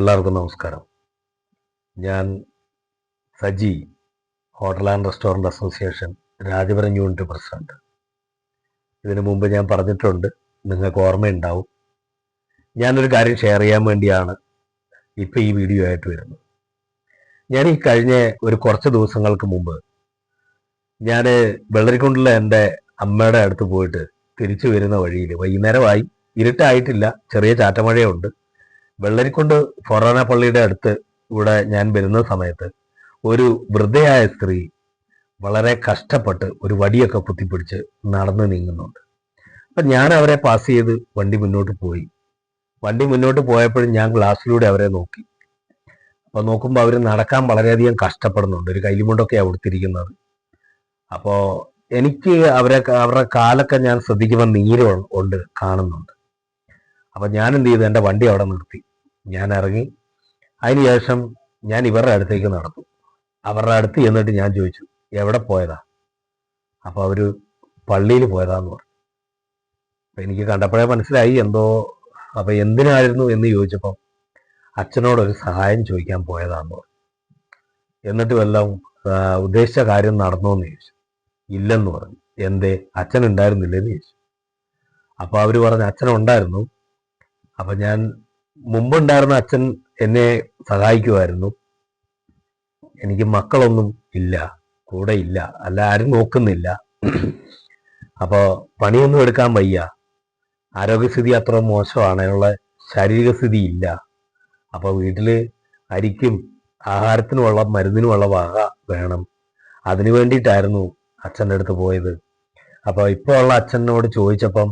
എല്ലാവർക്കും നമസ്കാരം. ഞാൻ Saji hotel and restaurant association Rajapuram unit president. ഇതിനു മുമ്പ് ഞാൻ പറഞ്ഞിട്ടുണ്ട് നിങ്ങൾക്ക് ഓർമ്മയുണ്ടാവും. ഞാനൊരു കാര്യം ഷെയർ ചെയ്യാൻ വേണ്ടിയാണ് ഇപ്പം ഈ വീഡിയോ ആയിട്ട് വരുന്നത്. ഞാൻ ഈ കഴിഞ്ഞ ഒരു കുറച്ച് ദിവസങ്ങൾക്ക് മുമ്പ് ഞാൻ വെള്ളരിക്കുണ്ടിലെ എന്റെ അമ്മയുടെ അടുത്ത് പോയിട്ട് തിരിച്ചു വരുന്ന വഴിയിൽ വൈകുന്നേരമായി ഇരുട്ടായിട്ടില്ല ചെറിയ ചാറ്റമഴയുണ്ട്. വെള്ളരിക്കുണ്ട് ഫൊറാന പള്ളിയുടെ അടുത്ത് ഇവിടെ ഞാൻ വരുന്ന സമയത്ത് ഒരു വൃദ്ധയായ സ്ത്രീ വളരെ കഷ്ടപ്പെട്ട് ഒരു വടിയൊക്കെ കുത്തിപ്പിടിച്ച് നടന്നു നീങ്ങുന്നുണ്ട്. അപ്പം ഞാൻ അവരെ പാസ് ചെയ്ത് വണ്ടി മുന്നോട്ട് പോയി. വണ്ടി മുന്നോട്ട് പോയപ്പോഴും ഞാൻ ഗ്ലാസ്സിലൂടെ അവരെ നോക്കി. അപ്പോൾ നോക്കുമ്പോൾ അവർ നടക്കാൻ വളരെയധികം കഷ്ടപ്പെടുന്നുണ്ട്. ഒരു കൈലിമുണ്ടൊക്കെയാണ് അവിടുത്തിരിക്കുന്നത് അപ്പോൾ എനിക്ക് അവരെ അവരുടെ കാലൊക്കെ ഞാൻ ശ്രദ്ധിക്കുമ്പോൾ നീര് ഉണ്ട് കാണുന്നുണ്ട്. അപ്പം ഞാൻ എന്ത് ചെയ്തു? എന്റെ വണ്ടി അവിടെ നിർത്തി. ഞാൻ ഇറങ്ങി അതിനുശേഷം ഞാൻ ഇവരുടെ അടുത്തേക്ക് നടന്നു. അവരുടെ അടുത്ത് ചെന്നിട്ട് ഞാൻ ചോദിച്ചു എവിടെ പോയതാ? അപ്പോൾ അവർ പള്ളിയിൽ പോയതാന്ന് പറഞ്ഞു. അപ്പം എനിക്ക് കണ്ടപ്പോഴേ മനസ്സിലായി എന്തോ അപ്പോൾ എന്തിനായിരുന്നു എന്ന് ചോദിച്ചപ്പം അച്ഛനോടൊരു സഹായം ചോദിക്കാൻ പോയതാന്ന് പറഞ്ഞു. എന്നിട്ട് വല്ലതും ഉദ്ദേശിച്ച കാര്യം നടന്നോ എന്ന് ചോദിച്ചു. ഇല്ലെന്ന് പറഞ്ഞു. എന്തേ? അച്ഛൻ ഉണ്ടായിരുന്നില്ലെന്ന് ചോദിച്ചു. അപ്പോൾ അവർ പറഞ്ഞു അച്ഛൻ ഉണ്ടായിരുന്നു. അപ്പം ഞാൻ മുമ്പുണ്ടായിരുന്ന അച്ഛൻ എന്നെ സഹായിക്കുമായിരുന്നു. എനിക്ക് മക്കളൊന്നും ഇല്ല കൂടെ ഇല്ല അല്ല ആരും നോക്കുന്നില്ല. അപ്പോൾ പണിയൊന്നും എടുക്കാൻ വയ്യ. ആരോഗ്യസ്ഥിതി അത്ര മോശമാണ് അതിനുള്ള ശാരീരിക സ്ഥിതി ഇല്ല. അപ്പോൾ വീട്ടിൽ അരിക്കും ആഹാരത്തിനുള്ള മരുന്നിനുമുള്ള വക വേണം. അതിനു വേണ്ടിയിട്ടായിരുന്നു അച്ഛന്റെ അടുത്ത് പോയത്. അപ്പോൾ ഇപ്പോൾ ഉള്ള അച്ഛനോട് ചോദിച്ചപ്പം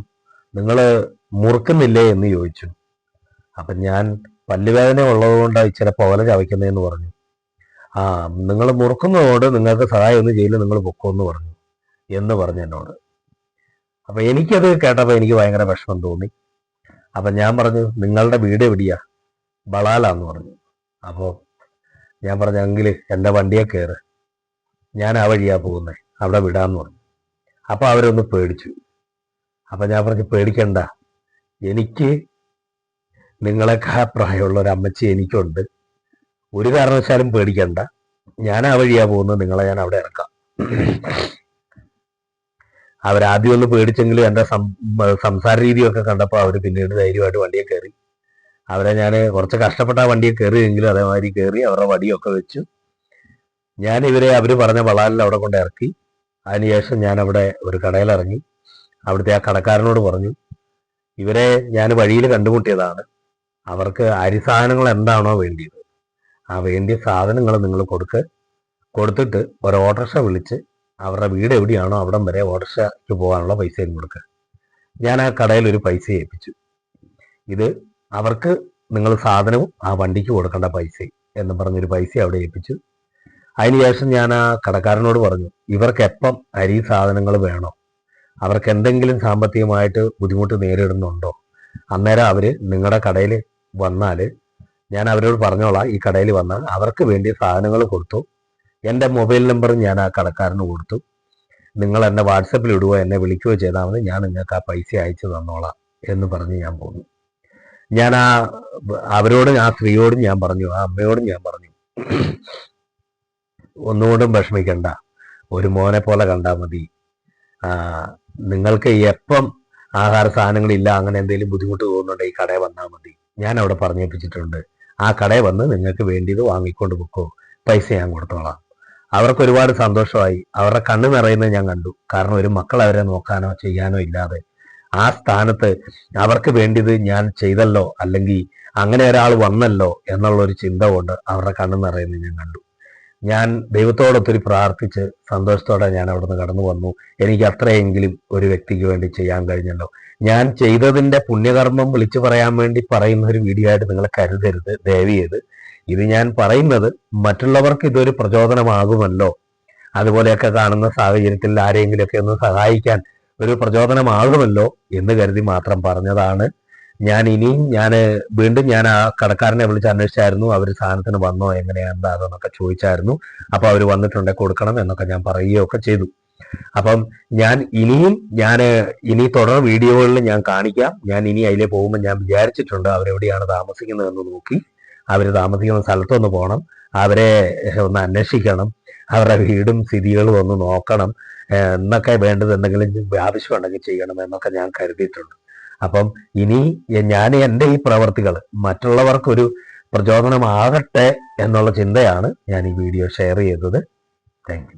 നിങ്ങൾ മുറുക്കുന്നില്ലേ എന്ന് ചോദിച്ചു. അപ്പം ഞാൻ പല്ലുവേദന ഉള്ളതുകൊണ്ട് ഇച്ചിരി പോല ചവയ്ക്കുന്നതെന്ന് പറഞ്ഞു. ആ നിങ്ങൾ മുറുക്കുന്നതുകൊണ്ട് നിങ്ങൾക്ക് സഹായം ഒന്നും ചെയ്യില്ല നിങ്ങൾ പൊക്കോന്ന് പറഞ്ഞു എന്ന് പറഞ്ഞു എന്നോട്. അപ്പൊ എനിക്കത് കേട്ടപ്പോൾ എനിക്ക് ഭയങ്കര വിഷമം തോന്നി. അപ്പൊ ഞാൻ പറഞ്ഞു നിങ്ങളുടെ വീട് എവിടെയാ? ബളാലാന്ന് പറഞ്ഞു. അപ്പോൾ ഞാൻ പറഞ്ഞു എങ്കിൽ എന്റെ വണ്ടിയെ കയറ്. ഞാൻ ആ വഴിയാ പോകുന്നത് അവിടെ വിടാന്ന് പറഞ്ഞു. അപ്പൊ അവരൊന്ന് പേടിച്ചു. അപ്പൊ ഞാൻ പറഞ്ഞു പേടിക്കണ്ട എനിക്ക് നിങ്ങളെക്കാ പ്രായമുള്ള ഒരു അമ്മച്ചി എനിക്കുണ്ട്. ഒരു കാരണവശാലും പേടിക്കണ്ട. ഞാൻ ആ വഴിയാ പോകുന്നത്. നിങ്ങളെ ഞാൻ അവിടെ ഇറക്കാം. അവരാദ്യം ഒന്ന് പേടിച്ചെങ്കിലും എന്റെ സംസാര രീതിയൊക്കെ കണ്ടപ്പോൾ അവർ പിന്നീട് ധൈര്യമായിട്ട് വണ്ടിയെ കയറി. അവരെ ഞാൻ കുറച്ച് കഷ്ടപ്പെട്ട വണ്ടിയെ കയറിയെങ്കിലും അതേമാതിരി കയറി അവരുടെ വടിയൊക്കെ വെച്ചു. ഞാൻ ഇവരെ അവർ പറഞ്ഞ വളാലിൽ അവിടെ കൊണ്ട് ഇറക്കി. അതിനുശേഷം ഞാൻ അവിടെ ഒരു കടയിൽ ഇറങ്ങി അവിടുത്തെ ആ കടക്കാരനോട് പറഞ്ഞു ഇവരെ ഞാൻ വഴിയിൽ കണ്ടുമുട്ടിയതാണ്. അവർക്ക് അരി സാധനങ്ങൾ എന്താണോ വേണ്ടിയത്. ആ വേണ്ടിയ സാധനങ്ങൾ നിങ്ങൾ കൊടുക്ക്. കൊടുത്തിട്ട് ഒരു ഓട്ടോറിക്ഷ വിളിച്ച് അവരുടെ വീട് എവിടെയാണോ അവിടം വരെ ഓട്ടർഷയ്ക്ക് പോകാനുള്ള പൈസയും കൊടുക്കുക ഞാൻ ആ കടയിൽ ഒരു പൈസ ഏൽപ്പിച്ചു. ഇത് അവർക്ക് നിങ്ങൾ സാധനവും ആ വണ്ടിക്ക് കൊടുക്കേണ്ട പൈസയും എന്ന് പറഞ്ഞൊരു പൈസ അവിടെ ഏൽപ്പിച്ചു. അതിനുശേഷം ഞാൻ ആ കടക്കാരനോട് പറഞ്ഞു ഇവർക്ക് എപ്പം അരി സാധനങ്ങൾ വേണോ? അവർക്ക് എന്തെങ്കിലും സാമ്പത്തികമായിട്ട് ബുദ്ധിമുട്ട് നേരിടുന്നുണ്ടോ? അന്നേരം അവർ നിങ്ങളുടെ കടയിൽ വന്നാൽ ഞാൻ അവരോട് പറഞ്ഞോളാം ഈ കടയിൽ വന്നാൽ അവർക്ക് വേണ്ടി സാധനങ്ങൾ കൊടുത്തു. എന്റെ മൊബൈൽ നമ്പർ ഞാൻ ആ കടക്കാരന് കൊടുത്തു. നിങ്ങൾ എന്നെ വാട്സപ്പിൽ ഇടുകയോ എന്നെ വിളിക്കുകയോ ചെയ്താൽ മതി ഞാൻ നിങ്ങൾക്ക് ആ പൈസ അയച്ചു തന്നോളാം എന്ന് പറഞ്ഞ് ഞാൻ പോന്നു. ഞാൻ ആ അവരോടും ആ സ്ത്രീയോടും ഞാൻ പറഞ്ഞു ആ അമ്മയോടും ഞാൻ പറഞ്ഞു ഒന്നുകൊണ്ടും വിഷമിക്കണ്ട. ഒരു മോനെ പോലെ കണ്ടാൽ മതി. നിങ്ങൾക്ക് എപ്പം ആഹാര സാധനങ്ങളില്ല അങ്ങനെ എന്തെങ്കിലും ബുദ്ധിമുട്ട് തോന്നുന്നുണ്ടെങ്കിൽ ഈ കടയിൽ വന്നാൽ മതി. ഞാൻ അവിടെ പറഞ്ഞേൽപ്പിച്ചിട്ടുണ്ട് ആ കടയിൽ വന്ന് നിങ്ങൾക്ക് വേണ്ടിയത് വാങ്ങിക്കൊണ്ട് പൊക്കോ. പൈസ ഞാൻ കൊടുത്തോളാം. അവർക്ക് ഒരുപാട് സന്തോഷമായി. അവരുടെ കണ്ണ് നിറയുന്നത് ഞാൻ കണ്ടു. കാരണം ഒരു മക്കൾ അവരെ നോക്കാനോ ചെയ്യാനോ ഇല്ലാതെ. ആ സ്ഥാനത്ത് അവർക്ക് വേണ്ടിയത് ഞാൻ ചെയ്തല്ലോ അല്ലെങ്കിൽ അങ്ങനെ ഒരാൾ വന്നല്ലോ എന്നുള്ള ഒരു ചിന്ത കൊണ്ട് അവരുടെ കണ്ണ് നിറയുന്നത് ഞാൻ കണ്ടു. ഞാൻ ദൈവത്തോടൊത്തിരി പ്രാർത്ഥിച്ച് സന്തോഷത്തോടെ ഞാൻ അവിടുന്ന് കടന്നു വന്നു. എനിക്ക് അത്രയെങ്കിലും ഒരു വ്യക്തിക്ക് വേണ്ടി ചെയ്യാൻ കഴിഞ്ഞല്ലോ. ഞാൻ ചെയ്തതിന്റെ പുണ്യകർമ്മം വിളിച്ചു പറയാൻ വേണ്ടി പറയുന്ന ഒരു വീഡിയോ ആയിട്ട് നിങ്ങളെ കരുതരുത് ദയവ് ഇത് ഞാൻ പറയുന്നത് മറ്റുള്ളവർക്ക് ഇതൊരു പ്രചോദനമാകുമല്ലോ. അതുപോലെയൊക്കെ കാണുന്ന സാഹചര്യത്തിൽ ആരെങ്കിലുമൊക്കെ ഒന്ന് സഹായിക്കാൻ ഒരു പ്രചോദനമാകുമല്ലോ എന്ന് കരുതി മാത്രം പറഞ്ഞതാണ് ഞാൻ ഇനിയും ഞാൻ വീണ്ടും ഞാൻ ആ കടക്കാരനെ വിളിച്ച് അന്വേഷിച്ചായിരുന്നു. അവർ സാധനത്തിന് വന്നോ എങ്ങനെയാ എന്താ അതെന്നൊക്കെ ചോദിച്ചായിരുന്നു. അപ്പൊ അവർ വന്നിട്ടുണ്ടെ കൊടുക്കണം എന്നൊക്കെ ഞാൻ പറയുകയൊക്കെ ചെയ്തു. അപ്പം ഞാൻ ഇനിയും ഞാൻ ഇനി തുടർ വീഡിയോകളിൽ ഞാൻ കാണിക്കാം. ഞാൻ ഇനി അതിലെ പോകുമ്പോൾ ഞാൻ വിചാരിച്ചിട്ടുണ്ട് അവരെവിടെയാണ് താമസിക്കുന്നത് എന്ന് നോക്കി. അവർ താമസിക്കുന്ന സ്ഥലത്തൊന്ന് പോകണം. അവരെ ഒന്ന് അന്വേഷിക്കണം. അവരുടെ വീടും സ്ഥിതികളും ഒന്ന് നോക്കണം. എന്നൊക്കെ വേണ്ടത് എന്തെങ്കിലും ആവശ്യമുണ്ടെങ്കിൽ ചെയ്യണം എന്നൊക്കെ ഞാൻ കരുതിയിട്ടുണ്ട്. അപ്പം ഇനി ഞാൻ എന്റെ ഈ പ്രവർത്തികൾ മറ്റുള്ളവർക്കൊരു പ്രചോദനമാകട്ടെ എന്നുള്ള ചിന്തയാണ് ഞാൻ ഈ വീഡിയോ ഷെയർ ചെയ്തത്. താങ്ക്